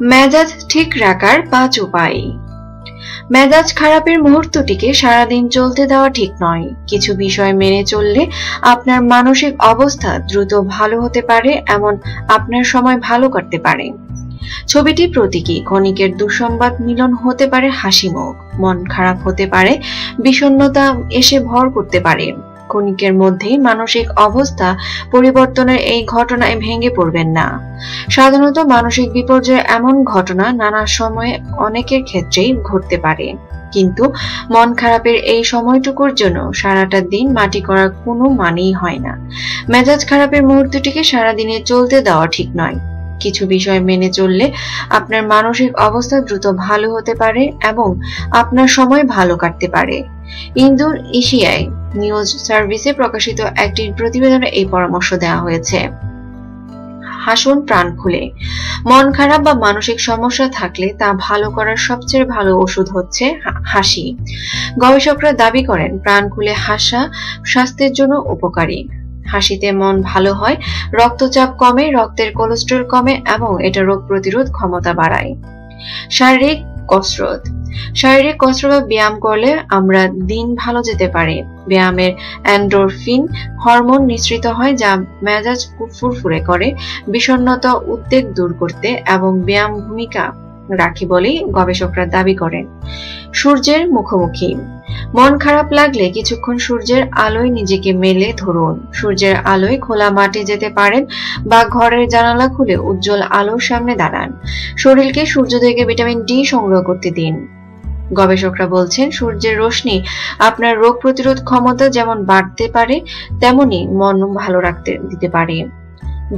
মেজাজ ঠিক রাখার পাঁচ উপায়। মেজাজ খারাপের মুহূর্তটিকে সারাদিন চলতে দেওয়া ঠিক নয়। কিছু বিষয় মেনে চললে আপনার মানসিক অবস্থা দ্রুত ভালো হতে পারে এমন আপনার সময় ভালো কাটতে পারে। ছবিটি প্রতীকী, ক্ষণিকের দুঃসংবাদ মিলন হতে পারে হাসি মুখ মন খারাপ হতে পারে, বিষণ্ণতা এসে ভর করতে পারে। ক্ষণিকের মধ্যেই মানসিক অবস্থা পরিবর্তনের এই ঘটনায় ভেঙে পড়বেন না। সাধারণত মানসিক বিপর্যয়ের এমন ঘটনা নানা সময়ে অনেকের ক্ষেত্রেই ঘটতে পারে। কিন্তু মন খারাপের এই সময়টুকুর জন্য সারাটা দিন মাটি করার কোনো মানেই হয় না। মেজাজ খারাপের মুহূর্তটিকে সারাদিনে চলতে দেওয়া ঠিক নয়। কিছু বিষয় মেনে চললে আপনার মানসিক অবস্থা দ্রুত ভালো হতে পারে এবং আপনার সময় ভালো কাটতে পারে। ইন্দোর এশিয়ায় নিউজ সার্ভিসে প্রকাশিত একটি প্রতিবেদনে এই পরামর্শ দেওয়া হয়েছে। হাসুন প্রাণ খুলে। মন খারাপ বা মানসিক সমস্যা থাকলে তা ভালো করার সবচেয়ে ভালো ওষুধ হচ্ছে হাসি। গবেষকরা দাবি করেন, প্রাণ খুলে হাসা স্বাস্থ্যের জন্য উপকারী। হাসিতে মন ভালো হয়, রক্তচাপ কমে, রক্তের কোলেস্ট্রল কমে এবং এটা রোগ প্রতিরোধ ক্ষমতা বাড়ায়। শারীরিক কসরত। শারীরিক কসরত বা ব্যায়াম করলে আমরা দিন ভালো যেতে পারে। ব্যায়ামের অ্যান্ডোরফিন হরমোন নিঃসৃত হয় যা মেজাজ ফুরফুরে করে বিষণ্নতা উদ্বেগ দূর করতে এবং ব্যায়াম ভূমিকা রাখি বলেই গবেষকরা দাবি করেন। সূর্যের মুখোমুখি মন খারাপ লাগলে কিছুক্ষণ সূর্যের আলোয় নিজেকে মেলে ধরুন। সূর্যের আলোয় খোলা মাঠে যেতে পারেন বা ঘরের জানালা খুলে উজ্জ্বল আলোর সামনে দাঁড়ান। শরীরকে সূর্য থেকে ভিটামিন ডি সংগ্রহ করতে দিন। গবেষকরা বলছেন, সূর্যের রোশনি আপনার রোগ প্রতিরোধ ক্ষমতা যেমন বাড়তে পারে, তেমনি মন ভালো রাখতে দিতে পারে।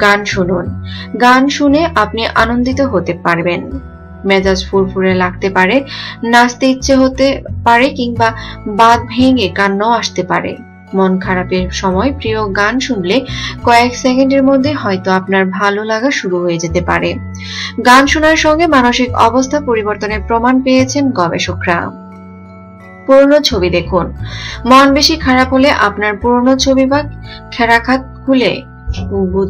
গান শুনুন। গান শুনে আপনি আনন্দিত হতে পারবেন। মেজাজ ফুরফুরে লাগতে পারে, নাচতে ইচ্ছে হতে পারে কিংবা বাদ ভেঙে কান্নাও আসতে পারে। মন খারাপের সময় প্রিয় গান শুনলে কয়েক সেকেন্ডের মধ্যে হয়তো আপনার ভালো লাগা শুরু হয়ে যেতে পারে। গান শোনার সঙ্গে মানসিক অবস্থা পরিবর্তনের প্রমাণ পেয়েছেন গবেষকরা। পুরনো ছবি দেখুন। মন বেশি খারাপ হলে আপনার পুরনো ছবি বা খেরাখাত খুলে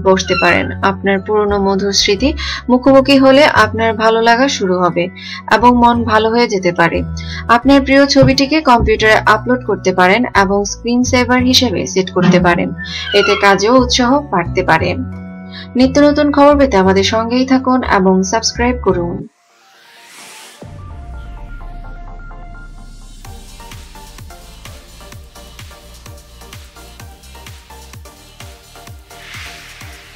বসতে পারেন। আপনার পুরনো মধুর স্মৃতি মুখোমুখি হলে আপনার ভালো লাগা শুরু হবে এবং মন ভালো হয়ে যেতে পারে। আপনার প্রিয় ছবিটিকে কম্পিউটারে আপলোড করতে পারেন এবং স্ক্রিন সেভার হিসেবে সেট করতে পারেন। এতে কাজেও উৎসাহ বাড়তে পারে। নিত্য নতুন খবর পেতে আমাদের সঙ্গেই থাকুন এবং সাবস্ক্রাইব করুন।